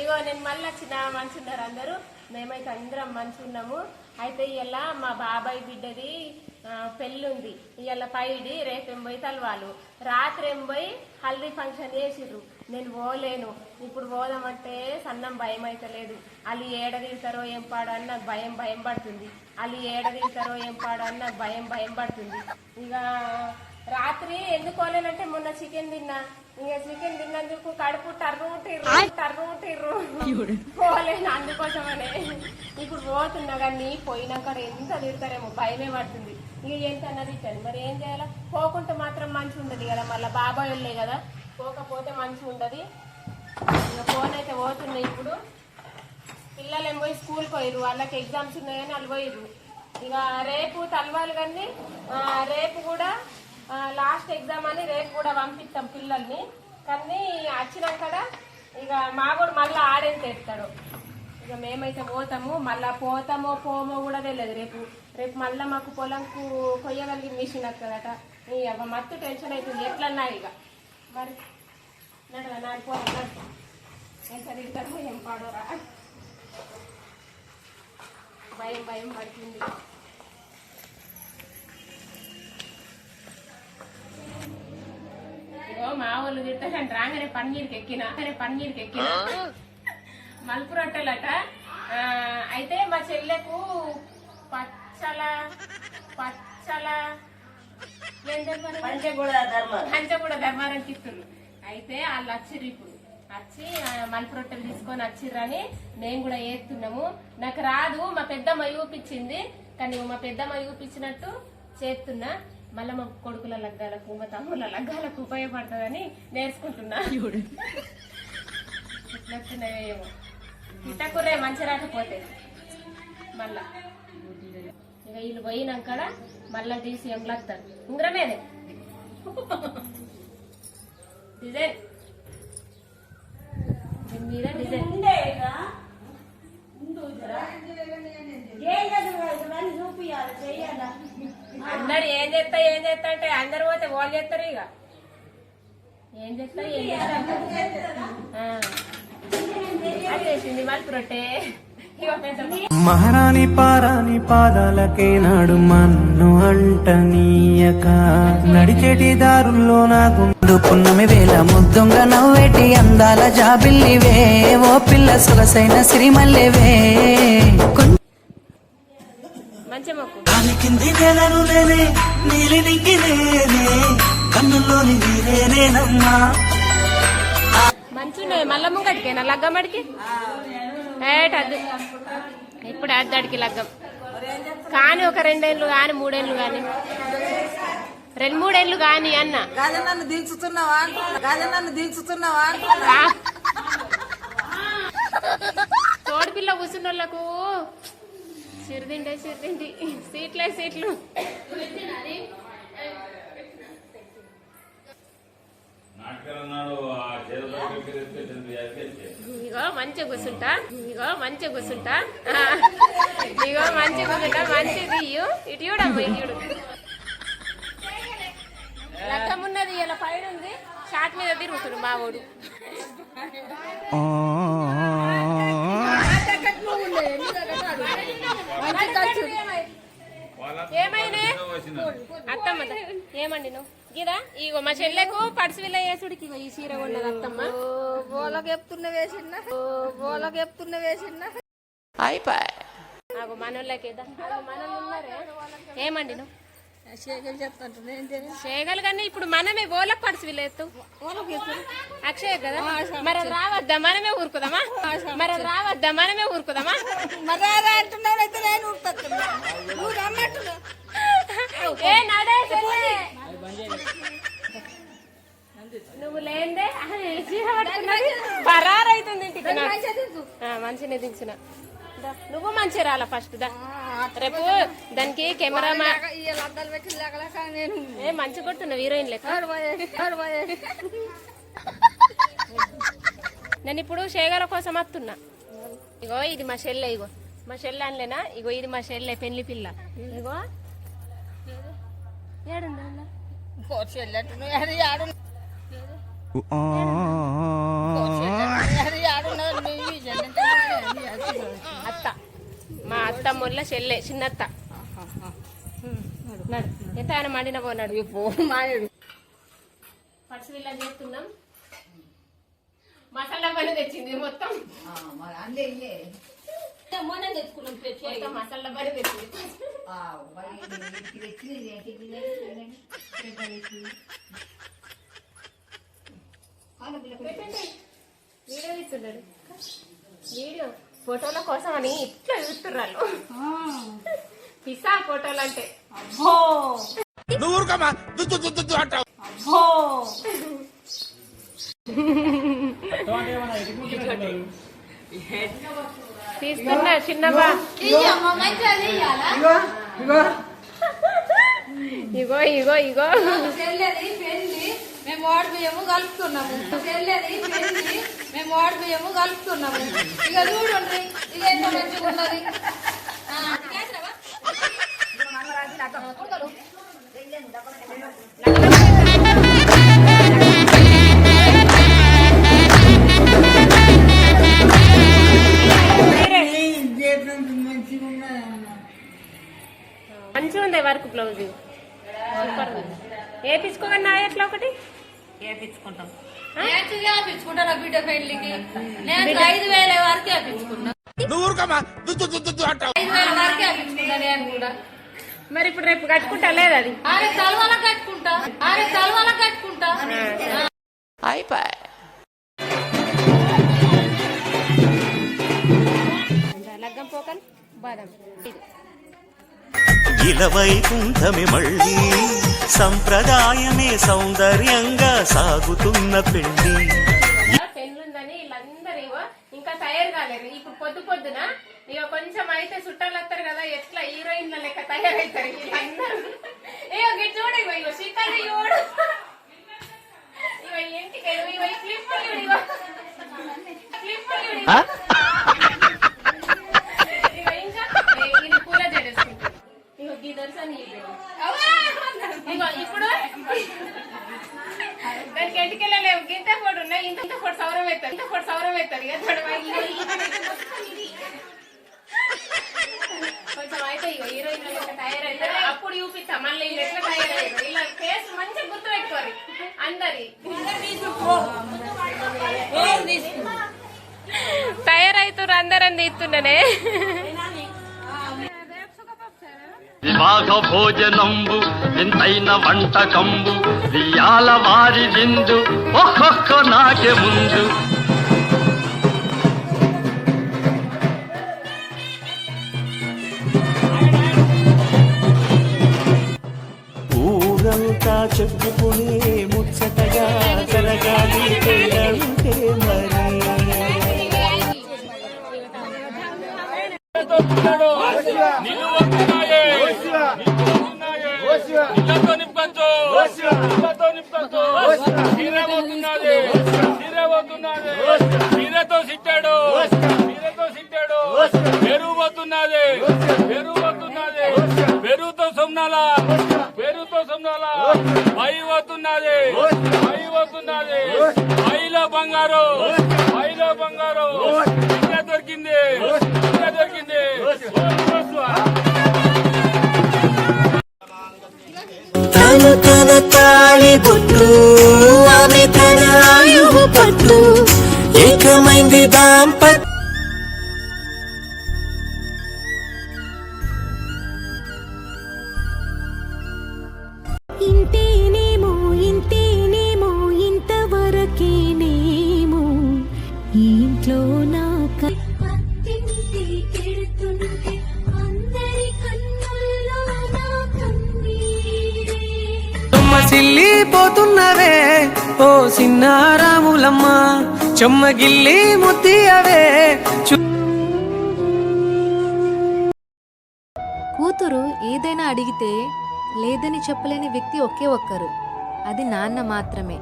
ఇగో నేను మళ్ళీ వచ్చిన మంచి ఉన్నారు అందరూ. మేమైతే అందరం మంచి ఉన్నాము అయితే ఇలా మా బాబాయ్ బిడ్డది పెళ్ళి ఉంది ఇవాళ పైడి రేపు పోయి తలవాలు. రాత్రి పోయి హల్దీ ఫంక్షన్ చేసిర్రు. నేను పోలేను. ఇప్పుడు పోదామంటే సన్నం భయం అయితే లేదు వాళ్ళు ఏడ ఏం పాడో అని నాకు భయం భయం పడుతుంది. వాళ్ళు ఏడ తీస్తారో ఏం పాడో అని నాకు భయం భయం పడుతుంది. ఇక రాత్రి ఎందుకు పోలేనంటే మొన్న చికెన్ తిన్నా. ఇక చికెన్ తిన్నందుకు కడుపు టర్రు టిర్రు టర్రు టిర్రు. పోలేను అందుకోసమనే. ఇప్పుడు పోతున్నా కానీ పోయినాక ఎంత తిడతారేమో భయమే పడుతుంది. ఇక ఎంత అన్నది మరి ఏం చేయాలా? పోకుంటే మాత్రం మంచి ఉండదు కదా మళ్ళీ బాబాయ్ వెళ్ళే కదా. పోకపోతే మంచి ఉండదు. ఇక ఫోన్ అయితే పోతున్నాయి ఇప్పుడు. పిల్లలు ఏం పోయి స్కూల్కి పోయిర్రు. వాళ్ళకి ఎగ్జామ్స్ ఉన్నాయని వాళ్ళు పోయిర్రు. ఇక రేపు తలవాలి కానీ రేపు కూడా లాస్ట్ ఎగ్జామ్ అని రేపు కూడా పంపిస్తాం పిల్లల్ని. కానీ వచ్చినాక ఇక మా కూడా మళ్ళీ ఆడేం తెస్తాడు ఇక మేమైతే పోతాము మళ్ళీ పోతామో పోమో కూడా తెలియదు రేపు. రేపు మళ్ళీ మాకు పొలంకు కొయ్యగలిగి మిషన్ వస్తుందట ఈ మత్తు టెన్షన్ అవుతుంది ఎట్లన్నా ఇక. మరి నడవ నాడు ఎంత ఏం పాడోరా భయం భయం పడుతుంది. ఇగో మా వాళ్ళు తింటారంట రాగానే పన్నీరుకి ఎక్కిన పన్నీరుకి ఎక్కిన. మలుపు రొట్టెలట. అయితే మా చెల్లెకు పచ్చల పచ్చల పంచగూడ ధర్మ పంచగూడ ధర్మారానికి ఇస్తున్నారు అయితే వాళ్ళు వచ్చిర్రు ఇప్పుడు. వచ్చి మలుపు రొట్టెలు తీసుకొని వచ్చిర్రని మేము కూడా ఏస్తున్నాము నాకు రాదు మా పెద్దమ్మ చూపించింది. కానీ మా పెద్దమ్మ చూపించినట్టు చేస్తున్నా. మళ్ళీ మా కొడుకుల లగ్గాలకు మా తమ్ముల లగ్గాలకు ఉపయోగపడుతుందని నేర్చుకుంటున్నా. ఎట్లొస్తున్నాయో ఏమో. ఇట్టకురే మంచి రాకపోతే. మళ్ళా. ఇక వీళ్ళు పోయినాక మళ్ళా తీసి ఎంలస్తారు ఉంగరమేదే. డిజైన్. దీని మీద డిజైన్. చూపియాలి చెయ్యాలా? అందరు ఏం చేస్తా ఏం చేస్తా అంటే అందరు పోతే వాళ్ళు చేస్తారు ఇక. ఏం చేస్తా ఏం చేసింది రొట్టె. మహారాణి పారాని పాదాలకే నాడు మన్ను అంటనీయక. నడిచేటి దారుల్లో నాకు పున్నమి వేల ముద్దుంగ నవ్వేటి అందాల జాబిల్లివే ఓ పిల్ల సొగసైన సిరిమల్లెవే మంచి మొక్కు దాని కింది నేలను నేనే నీలి నింగి నేనే. కన్నుల్లోని నీరే నేనమ్మా. మంచి ఉన్నాయి మళ్ళా ముంగటికేనా లగ్గం అడికి? ఏట అద్దు ఇప్పుడు అద్దడికి లగ్గం. కానీ ఒక రెండేళ్ళు కానీ మూడేళ్ళు కానీ. రెండు మూడేళ్ళు కానీ అన్న. గాజ నన్ను గాజ నన్ను దించుతున్నావా అంటున్నా. ఆ. తోడు పిల్ల కూర్చున్న వాళ్ళకు సిరిదిండే సిరిదిండి సీట్లే సీట్లు. ఇగో మంచిగా కూర్చుంటా. ఇగో మంచిగా కూర్చుంటా. ఇగో మంచిగా కూర్చుంటా. మంచిది ఇయ్యు ఇటు చూడమ్మ ఇటు లగ్గం ఉన్నది ఇలా పైన ఉంది షాట్ మీద తిరుగుతుడు మా వాడు. ఏమైనా అత్తమ్మ ఏమండి నువ్వు? గిదా? ఇగో మా చెల్లెకు పడిసి విల్ల చేసుడికి ఇగో ఈ చీర ఉన్నది అత్తమ్మ. గోలకు చెప్తున్న వేసిందా గోలకు చెప్తున్న వేసిందా మనోళ్ళకి మనోళ్ళు ఉన్నారే. ఏమండి నువ్వు? ఏం తెలియదు చేయగలు కానీ ఇప్పుడు మనమే ఓలకు పడిసి విల్లేత్తు అక్షయ్ కదా? మరి రావద్దా? మనమే ఊరుకుదామా? మరి రావద్దా? మనమే ఊరుకుదామా? మర్యాద అంటున్నావు అయితే నేను ఉడుతున్నా నువ్వు లేందే పరారైతుంది మంచిగా దించిన. నువ్వు మంచిగా రాలా ఫస్ట్ దా. రేపు దానికి కెమెరా ఏ మంచి కొడుతున్నా హీరోయిన్ లెక్క. నేను ఇప్పుడు షేగల కోసం వస్తున్నా. ఇగో ఇది మా చెల్లె ఇగో. మా చెల్లె అనలేనా? ఇగో ఇది మా చెల్లె పెళ్ళి పిల్ల. ఇగో అత్త మా అత్త మొల్ల చెల్లె చిన్నత్త ఎంత ఆయన మండిన పోనాడు ఇప్పుడు మానేడు పర్సు ఇలా చేస్తున్నాం మసాలా పని తెచ్చింది మొత్తం. మొత్తం మసాలా పని తెచ్చింది పెట్టండి. వీడియో వీడియో ఫోటోల కోసం అని ఇట్లా చూస్తున్నారు. పిసా ఫోటోలు అంటే తీస్తున్నా చిన్నబా ఇగో ఇగో. ఇగో చెల్లెది పెళ్ళి మేము వాడి బియ్యము కలుపుతున్నాము. చెల్లెది పెళ్ళి మేము వాడి బియ్యము కలుపుతున్నాము. ఇక చూడండి ఇక ఎంత మంచిగా ఉన్నది సూపర్. ఉంది వేపించుకోగలనా ఎట్లా ఒకటి? నేను చేపించుకుంటా నా బిడ్డ పెళ్ళికి నేను ఐదు వేల వరకు వేపించుకున్నా ఐదు వేల వరకు వేపించుకున్నా నేను కూడా. మరి ఇప్పుడు రేపు కట్టుకుంటా లేదు అది? తలవాల కట్టుకుంటా. ఆరే తలవాల కట్టుకుంటా. లగ్గం పోకన్? బాదం. ఇది. ఇలవైకుంఠమి మళ్ళీ సంప్రదాయమే సౌందర్యంగా సాగుతున్న పెళ్ళి ఇంకా తయారు కాలేరు ఇప్పుడు పొద్దు పొద్దున ఇక కొంచెం అయితే చుట్టాలు వస్తారు కదా ఎట్లా హీరోయిన్ల లెక్క తయారవుతారు వీళ్ళందరూ. ఇగో గిట్ చూడు ఇగో ఇగో శిఖర్ చూడు. ఇగో ఇంటికి క్లిప్ క్లిప్ ఇగో ఇంకా ఇది పూల జడేసుకుంటారు ఇగో గీ దర్శనం ఇగో ఇప్పుడు దానికి ఎంటికెళ్ళలేవు గింత కూడా ఉన్నాయి ఇంత ఇంత కూడా సౌరం అవుతుంది ఇంత కూడా సౌరం అవుతుంది ఇక చూడవా, ఇగో ఇక్కడైతే మొత్తం ఇది. కొంచెం అయితే ఇగో హీరోయిన్ అప్పుడు చూపిస్తా. మళ్ళీ ఎట్లా తయారయ్యారు ఇలా ఫేస్ మంచిగా గుర్తు పెట్టుకోరు అందరి. తయారైతున్నారు అందరం తీస్తున్నానే. వివాహ భోజనంబు వింతైన వంటకంబు వియాల వారి విందు ఒక్కొక్క నాకే ముందు చెప్పుకునే ముచ్చటగా జరగాలి పెళ్ళంటే మరి. పోతున్నది చీర ಬುಟ್ಟು చెమ్మసిల్లిపోతున్నవే ఓ సిన్నారాములమ్మ చెమ్మగిల్లి ముద్దియవే చు కూతురు ఏదైనా అడిగితే లేదని చెప్పలేని వ్యక్తి ఒకే ఒక్కరు. అది నాన్న మాత్రమే.